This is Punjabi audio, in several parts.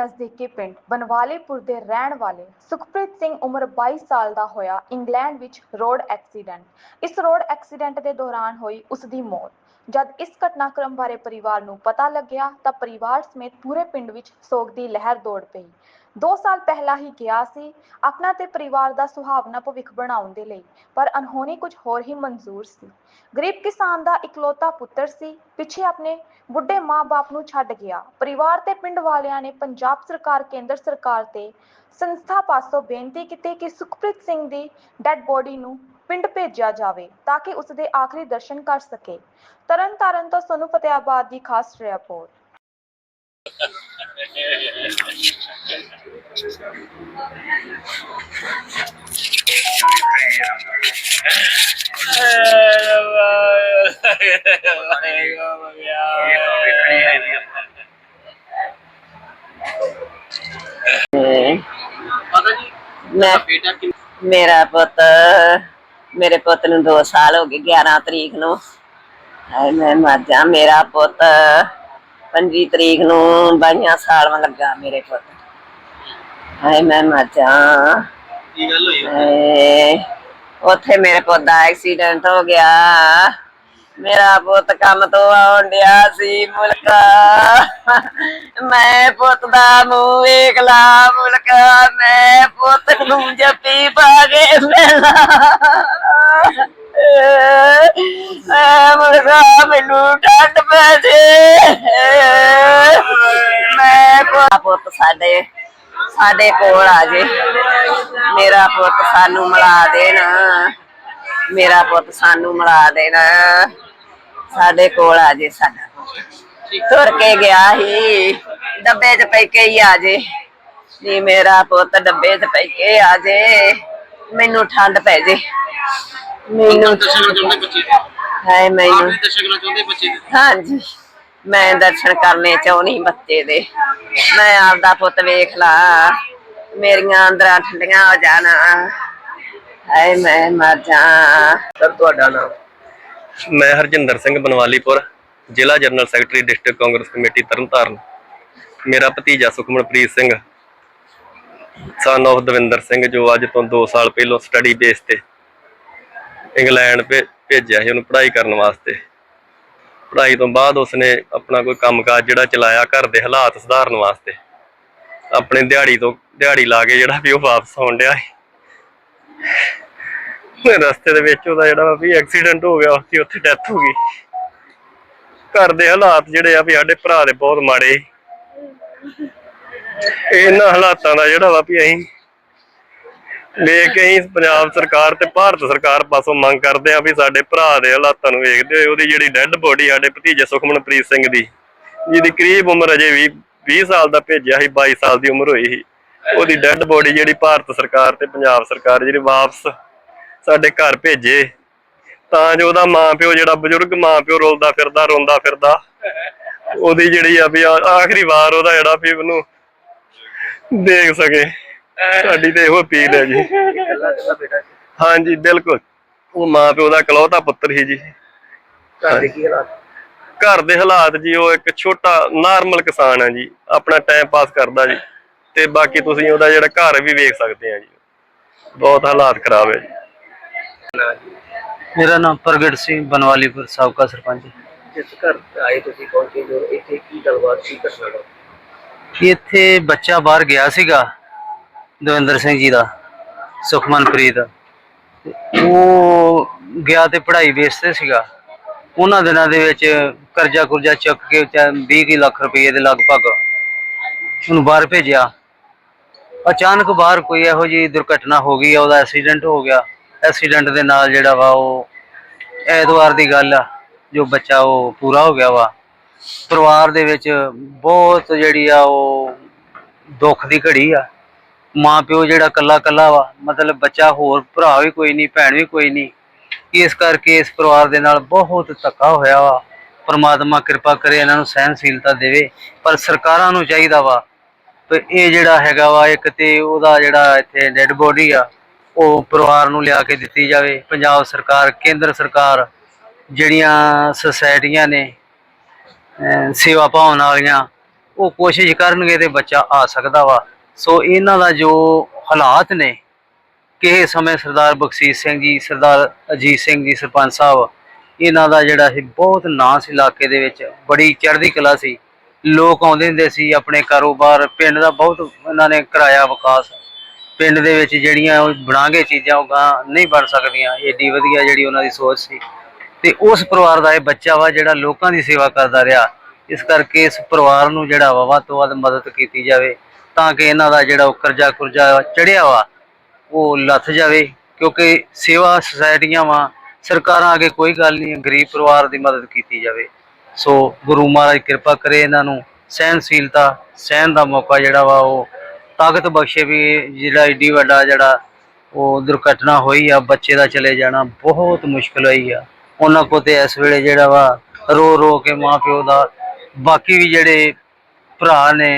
ਨਜ਼ਦੀਕੀ ਪਿੰਡ ਬਨਵਾਲੀਪੁਰ ਦੇ ਰਹਿਣ ਵਾਲੇ ਸੁਖਪ੍ਰੀਤ ਸਿੰਘ ਉਮਰ 22 ਸਾਲ ਦਾ ਹੋਇਆ ਇੰਗਲੈਂਡ ਵਿੱਚ ਰੋਡ ਐਕਸੀਡੈਂਟ। ਇਸ ਰੋਡ ਐਕਸੀਡੈਂਟ ਦੇ ਦੌਰਾਨ ਹੋਈ ਉਸ ਦੀ ਮੌਤ। ਜਦ ਇਸ ਘਟਨਾਕ੍ਰਮ ਬਾਰੇ ਪਰਿਵਾਰ ਨੂੰ ਪਤਾ ਲੱਗਿਆ ਤਾਂ ਪਰਿਵਾਰ ਸਮੇਤ ਪੂਰੇ ਪਿੰਡ ਵਿੱਚ ਸੋਗ ਦੀ ਲਹਿਰ ਦੌੜ ਪਈ। 2 ਸਾਲ ਪਹਿਲਾਂ ਹੀ ਗਿਆ ਸੀ ਆਪਣਾ ਤੇ ਪਰਿਵਾਰ ਦਾ ਸੁਹਾਵਣਾ ਭਵਿੱਖ ਬਣਾਉਣ ਦੇ ਲਈ, ਪਰ ਅਨਹੋਣੀ ਕੁਝ ਹੋਰ ਹੀ ਮਨਜ਼ੂਰ ਸੀ। ਗਰੀਬ ਕਿਸਾਨ ਦਾ ਇਕਲੌਤਾ ਪੁੱਤਰ ਸੀ, ਪਿੱਛੇ ਆਪਣੇ ਬੁੱਢੇ ਮਾਂ-ਬਾਪ ਨੂੰ ਛੱਡ ਗਿਆ। ਪਰਿਵਾਰ ਤੇ ਪਿੰਡ ਵਾਲਿਆਂ ਨੇ ਪੰਜਾਬ ਸਰਕਾਰ, ਕੇਂਦਰ ਸਰਕਾਰ ਤੇ ਸੰਸਥਾ ਪਾਸੋਂ ਬੇਨਤੀ ਕੀਤੀ ਕਿ ਸੁਖਪ੍ਰੀਤ ਸਿੰਘ ਦੀ ਡੈੱਡ ਬੋਡੀ ਨੂੰ ਪਿੰਡ ਭੇਜਿਆ ਜਾਵੇ ਤਾਂ ਕਿ ਉਸ ਦੇ ਆਖਰੀ ਦਰਸ਼ਨ ਕਰ ਸਕੇ। ਤਰਨ ਤਾਰਨ ਤੋਂ ਸੋਨੂੰ ਫਤਿਆਬਾਦ ਦੀ ਖਾਸ ਰਿਪੋਰਟ। ਮੈਂ ਮੇਰਾ ਪੁੱਤ, ਮੇਰੇ ਪੁੱਤ ਨੂੰ 2 ਸਾਲ ਹੋ ਗਏ 11 ਤਰੀਕ ਨੂੰ। ਹਾਏ, ਮੈਂ ਮਰ ਜਾ। ਮੇਰਾ ਪੁੱਤ 25 ਤਰੀਕ ਨੂੰ 22 ਸਾਲ ਵਾ ਲੱਗਾ ਮੇਰੇ ਪੁੱਤ। ਹਾਏ ਮੈਂ ਮਰ ਜਾ ਕੀ ਗੱਲ ਹੋਈ ਉੱਥੇ? ਮੇਰੇ ਪੁੱਤ ਦਾ ਐਕਸੀਡੈਂਟ ਹੋ ਗਿਆ। ਮੇਰਾ ਪੁੱਤ ਕੰਮ ਤੋਂ ਆਉਣ ਡਿਆ ਸੀ ਮੁਲਕਾ। ਮੈਂ ਪੁੱਤ ਦਾ ਮੂੰਹ ਵੇਖ ਲਾ ਮੁਲਕਾ। ਮੈਂ ਪੁੱਤ ਨੂੰ ਜੱਫੀ ਪਾ ਕੇ ਮਿਲਾ ਐ ਮੁਲਕਾ ਮੈਨੂੰ ਜੇ। ਮੈਂ ਪੁੱਤ- ਪੁੱਤ ਸਾਡੇ ਸਾਡੇ ਕੋਲ ਆ ਜੇ। ਮੇਰਾ ਪੁੱਤ ਸਾਨੂੰ ਮਿਲਾ ਦੇਣ। ਮੇਰਾ ਪੁੱਤ ਸਾਨੂੰ ਮਿਲਾ ਦੇਣ। ਸਾਡੇ ਕੋਲ ਆ ਜੇ ਸਾਡਾ। ਤੁਰ ਕੇ ਗਿਆ ਸੀ। ਡੱਬੇ 'ਚ ਪੈ ਕੇ ਹੀ ਆ ਜੇ। ਜੀ ਮੇਰਾ ਪੁੱਤ ਡੱਬੇ 'ਚ ਪੈ ਕੇ ਆ ਜੇ। ਮੈਨੂੰ ਠੰਡ ਪੈ ਜੇ। ਮੈਨੂੰ ਦਰਸ਼ਨ ਕਰਨਾ ਹੈ ਮੈਨੂੰ ਕਰਨਾ ਚਾਹੁੰਦੇ ਬੱਚੇ ਦੇ? ਹਾਂਜੀ। ਮੈਂ ਦਰਸ਼ਨ ਕਰਨੇ ਚਾਹੁੰਦੀ ਬੱਚੇ ਦੇ। ਮੈਂ ਆਪਦਾ ਪੁੱਤ ਵੇਖ ਲਾ। ਮੇਰੀਆਂ ਅੰਦਰਾਂ ਠੰਡੀਆਂ ਹੋ ਜਾਣ। ਹਾਏ ਮੈਂ ਮਰ ਜਾ ਸਰ ਤੁਹਾਡਾ ਨਾਮ? ਮੈਂ ਹਰਜਿੰਦਰ ਸਿੰਘ ਬਨਵਾਲੀਪੁਰ ਜ਼ਿਲ੍ਹਾ general secretary district Congress committee Tarn Taran. ਮੇਰਾ ਭਤੀਜਾ ਸੁਖਮਨਪ੍ਰੀਤ ਸਿੰਘ ਸਨ of ਦਵਿੰਦਰ ਸਿੰਘ ਜੋ ਅੱਜ ਤੋਂ 2 ਸਾਲ ਪਹਿਲਾਂ ਸਟੱਡੀ ਬੇਸ ਤੇ ਇੰਗਲੈਂਡ ਭੇ- ਭੇਜਿਆ ਸੀ ਉਹਨੂੰ ਪੜ੍ਹਾਈ ਕਰਨ ਵਾਸਤੇ। ਪੜ੍ਹਾਈ ਤੋਂ ਬਾਅਦ ਉਸਨੇ ਆਪਣਾ ਕੋਈ ਕੰਮਕਾਜ ਜਿਹੜਾ ਚਲਾਇਆ ਘਰ ਦੇ ਹਾਲਾਤ ਸੁਧਾਰਨ ਵਾਸਤੇ। ਆਪਣੇ ਦਿਹਾੜੀ ਤੋਂ, ਦਿਹਾੜੀ ਲਾ ਕੇ ਜਿਹੜਾ ਵੀ ਉਹ ਵਾਪਸ ਆਉਣ ਡਿਆ ਸੀ। ਰਸਤੇ ਦੇ ਵਿੱਚ ਉਹਦਾ ਜਿਹੜਾ ਵਾ ਵੀ ਐਕਸੀਡੈਂਟ ਹੋ ਗਿਆ, ਉਸਦੀ ਉੱਥੇ ਡੈਥ ਹੋ ਗਈ। ਘਰ ਦੇ ਹਾਲਾਤ ਜਿਹੜੇ ਆ ਵੀ ਸਾਡੇ ਭਰਾ ਦੇ ਬਹੁਤ ਮਾੜੇ ਸੀ। ਇਹਨਾਂ ਹਾਲਾਤਾਂ ਦਾ ਜਿਹੜਾ ਵਾ ਵੀ ਅਸੀਂ ਵੇਖ ਕੇ ਅਸੀਂ ਪੰਜਾਬ ਸਰਕਾਰ ਤੇ ਭਾਰਤ ਸਰਕਾਰ ਪਾਸੋਂ ਮੰਗ ਕਰਦੇ ਆ ਵੀ ਸਾਡੇ ਭਰਾ ਦੇ ਹਾਲਾਤਾਂ ਨੂੰ ਵੇਖਦੇ ਹੋਏ ਉਹਦੀ ਜਿਹੜੀ ਡੈੱਡ ਬੋਡੀ ਸਾਡੇ ਭਤੀਜੇ ਸੁਖਮਨਪ੍ਰੀਤ ਸਿੰਘ ਦੀ, ਜਿਹਦੀ ਕਰੀਬ ਉਮਰ ਅਜੇ ਵੀ 20 ਸਾਲ ਦਾ ਭੇਜਿਆ ਸੀ 22 ਸਾਲ ਦੀ ਉਮਰ ਹੋਈ ਸੀ, ਉਹਦੀ ਡੈੱਡ ਬੋਡੀ ਜਿਹੜੀ ਭਾਰਤ ਸਰਕਾਰ ਤੇ ਪੰਜਾਬ ਸਰਕਾਰ ਜਿਹੜੀ ਵਾਪਸ ਸਾਡੇ ਘਰ ਭੇਜੇ, ਤਾਂ ਜੋ ਉਹਦਾ ਮਾਂ ਪਿਓ ਜਿਹੜਾ ਬਜ਼ੁਰਗ ਮਾਂ ਪਿਓ ਰੋਲਦਾ ਫਿਰਦਾ, ਰੋਂਦਾ ਫਿਰਦਾ, ਉਹਦੀ ਜਿਹੜੀ ਆ ਵੀ ਆਖਰੀ ਵਾਰ ਉਹਦਾ ਜਿਹੜਾ ਵੀ ਉਹਨੂੰ ਦੇਖ ਸਕੇ। ਸਾਡੀ ਤੇ ਇਹੋ ਅਪੀਲ ਹੈ ਜੀ। ਹਾਂਜੀ ਬਿਲਕੁਲ। ਉਹ ਮਾਂ ਪਿਓ ਦਾ ਇਕਲੌਤਾ ਪੁੱਤਰ ਸੀ ਜੀ। ਘਰ ਦੇ ਕੀ ਹਾਲਾਤ? ਘਰ ਦੇ ਹਾਲਾਤ ਜੀ ਉਹ ਇੱਕ ਛੋਟਾ ਨਾਰਮਲ ਕਿਸਾਨ ਹੈ ਜੀ। ਆਪਣਾ ਟਾਈਮ ਪਾਸ ਕਰਦਾ ਜੀ। ਤੇ ਬਾਕੀ ਤੁਸੀਂ ਉਹਦਾ ਜਿਹੜਾ ਘਰ ਵੀ ਵੇਖ ਸਕਦੇ ਆ ਜੀ। ਬਹੁਤ ਹਾਲਾਤ ਖਰਾਬ ਹੈ ਜੀ। ਮੇਰਾ ਨਾਮ ਪ੍ਰਗਟ ਸਿੰਘ ਬਨਵਾਲੀਪੁਰ ਸਾਬਕਾ ਸਰਪੰਚ। ਜਿਸ ਘਰ ਆਏ ਤੁਸੀਂ ਪਹੁੰਚੇ ਜੋ ਇੱਥੇ ਕੀ ਗੱਲਬਾਤ ਕੀ ਘਟਨਾ? ਇੱਥੇ ਬੱਚਾ ਬਾਹਰ ਗਿਆ ਸੀਗਾ। ਦਵਿੰਦਰ ਸਿੰਘ ਜੀ ਦਾ, ਸੁਖਮਨਪ੍ਰੀਤ। ਤੇ ਉਹ ਗਿਆ ਤੇ ਪੜ੍ਹਾਈ ਬੇਸ ਤੇ ਸੀਗਾ। ਉਹਨਾਂ ਦਿਨਾਂ ਦੇ ਵਿੱਚ ਕਰਜ਼ਾ ਕੁਰਜ਼ਾ ਚੁੱਕ ਕੇ ਚਾ 20 ਲੱਖ ਰੁਪਏ ਦੇ ਲਗਭਗ ਉਹਨੂੰ ਬਾਹਰ ਭੇਜਿਆ। ਅਚਾਨਕ ਬਾਹਰ ਕੋਈ ਇਹੋ ਜਿਹੀ ਦੁਰਘਟਨਾ ਹੋ ਗਈ ਆ ਉਹਦਾ ਐਕਸੀਡੈਂਟ ਹੋ ਗਿਆ। ਐਕਸੀਡੈਂਟ ਦੇ ਨਾਲ ਜਿਹੜਾ ਵਾ ਉਹ ਐਤਵਾਰ ਦੀ ਗੱਲ ਆ, ਜੋ ਬੱਚਾ ਉਹ ਪੂਰਾ ਹੋ ਗਿਆ ਵਾ। ਪਰਿਵਾਰ ਦੇ ਵਿੱਚ ਬਹੁਤ ਜਿਹੜੀ ਆ ਉਹ ਦੁੱਖ ਦੀ ਘੜੀ ਆ। ਮਾਂ ਪਿਓ ਜਿਹੜਾ ਕੱਲਾ ਕੱਲਾ ਵਾ, ਮਤਲਬ ਬੱਚਾ ਹੋਰ, ਭਰਾ ਵੀ ਕੋਈ ਨਹੀਂ, ਭੈਣ ਵੀ ਕੋਈ ਨਹੀਂ, ਇਸ ਕਰਕੇ ਇਸ ਪਰਿਵਾਰ ਦੇ ਨਾਲ ਬਹੁਤ ਧੱਕਾ ਹੋਇਆ ਵਾ। ਪਰਮਾਤਮਾ ਕਿਰਪਾ ਕਰੇ, ਇਹਨਾਂ ਨੂੰ ਸਹਿਨਸ਼ੀਲਤਾ ਦੇਵੇ, ਪਰ ਸਰਕਾਰਾਂ ਨੂੰ ਚਾਹੀਦਾ ਵਾ ਤੇ ਇਹ ਜਿਹੜਾ ਹੈਗਾ ਵਾ, ਇੱਕ ਤੇ ਉਹਦਾ ਜਿਹੜਾ ਇੱਥੇ ਡੈੱਡ ਬੋਡੀ ਆ, ਉਹ ਪਰਿਵਾਰ ਨੂੰ ਲਿਆ ਕੇ ਦਿੱਤੀ ਜਾਵੇ। ਪੰਜਾਬ ਸਰਕਾਰ, ਕੇਂਦਰ ਸਰਕਾਰ ਜਿਹੜੀਆਂ ਸੁਸਾਇਟੀਆਂ ਨੇ ਸੇਵਾ ਭਾਵਨਾ ਵਾਲੀਆਂ, ਉਹ ਕੋਸ਼ਿਸ਼ ਕਰਨਗੇ ਤੇ ਬੱਚਾ ਆ ਸਕਦਾ ਵਾ। ਸੋ ਇਹਨਾਂ ਦਾ ਜੋ ਹਾਲਾਤ ਨੇ, ਕਿਸੇ ਸਮੇਂ ਸਰਦਾਰ ਬਖਸ਼ੀਸ਼ ਸਿੰਘ ਜੀ, ਸਰਦਾਰ ਅਜੀਤ ਸਿੰਘ ਜੀ, ਸਰਪੰਚ ਸਾਹਿਬ, ਇਹਨਾਂ ਦਾ ਜਿਹੜਾ ਸੀ ਬਹੁਤ ਨਾਂ ਸੀ ਇਲਾਕੇ ਦੇ ਵਿੱਚ, ਬੜੀ ਚੜ੍ਹਦੀ ਕਲਾ ਸੀ। ਲੋਕ ਆਉਂਦੇ ਹੁੰਦੇ ਸੀ ਆਪਣੇ ਕਾਰੋਬਾਰ, ਪਿੰਡ ਦਾ ਬਹੁਤ ਇਹਨਾਂ ਨੇ ਕਰਾਇਆ, ਵਿਕਾਸ। ਪਿੰਡ ਦੇ ਵਿੱਚ ਜਿਹੜੀਆਂ ਉਹ ਬਣਾਗੇ ਚੀਜ਼ਾਂ, ਉਹ ਗਾਂ ਨਹੀਂ ਬਣ ਸਕਦੀਆਂ। ਏਡੀ ਵਧੀਆ ਜਿਹੜੀ ਉਹਨਾਂ ਦੀ ਸੋਚ ਸੀ। ਤੇ ਉਸ ਪਰਿਵਾਰ ਦਾ ਇਹ ਬੱਚਾ ਵਾ ਜਿਹੜਾ ਲੋਕਾਂ ਦੀ ਸੇਵਾ ਕਰਦਾ ਰਿਹਾ। ਇਸ ਕਰਕੇ ਇਸ ਪਰਿਵਾਰ ਨੂੰ ਜਿਹੜਾ ਵਾ ਵੱਧ ਤੋਂ ਵੱਧ ਮਦਦ ਕੀਤੀ ਜਾਵੇ। ਤਾਂ ਕਿ ਇਹਨਾਂ ਦਾ ਜਿਹੜਾ ਉਹ ਕਰਜ਼ਾ ਕੁਰਜ਼ਾ ਚੜਿਆ ਵਾ, ਉਹ ਲੱਥ ਜਾਵੇ, ਕਿਉਂਕਿ ਸੇਵਾ ਸੁਸਾਇਟੀਆਂ ਵਾ, ਸਰਕਾਰਾਂ ਅੱਗੇ ਕੋਈ ਗੱਲ ਨਹੀਂ, ਗਰੀਬ ਪਰਿਵਾਰ ਦੀ ਮਦਦ ਕੀਤੀ ਜਾਵੇ। ਸੋ ਗੁਰੂ ਮਹਾਰਾਜ ਕਿਰਪਾ ਕਰੇ ਇਹਨਾਂ ਨੂੰ ਸਹਿਨਸ਼ੀਲਤਾ ਸਹਿਨ ਦਾ ਮੌਕਾ ਜਿਹੜਾ ਵਾ, ਉਹ ਤਾਕਤ ਬਖਸ਼ੇ ਵੀ ਜਿਹੜਾ ਏਡੀ ਵੱਡਾ ਜਿਹੜਾ ਉਹ ਦੁਰਘਟਨਾ ਹੋਈ ਆ, ਬੱਚੇ ਦਾ ਚਲੇ ਜਾਣਾ ਬਹੁਤ ਮੁਸ਼ਕਲ ਹੋਈ ਆ। ਉਹਨਾਂ ਕੋ ਤੇ ਇਸ ਵੇਲੇ ਜਿਹੜਾ ਵਾ ਰੋ ਰੋ ਕੇ ਮਾਂ ਪਿਓ ਦਾ, ਬਾਕੀ ਵੀ ਜਿਹੜੇ ਭਰਾ ਨੇ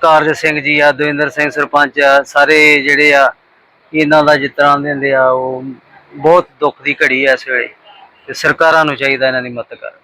ਕਾਰਜ ਸਿੰਘ ਜੀ ਆ, ਦਵਿੰਦਰ ਸਿੰਘ ਸਰਪੰਚ ਆ, ਸਾਰੇ ਜਿਹੜੇ ਆ, ਇਹਨਾਂ ਦਾ ਜਿਸ ਦਿੰਦੇ ਆ, ਉਹ ਬਹੁਤ ਦੁੱਖ ਦੀ ਘੜੀ ਆ ਇਸ ਵੇਲੇ। ਤੇ ਸਰਕਾਰਾਂ ਨੂੰ ਚਾਹੀਦਾ ਇਹਨਾਂ ਦੀ ਮਦਦ ਕਰਨ।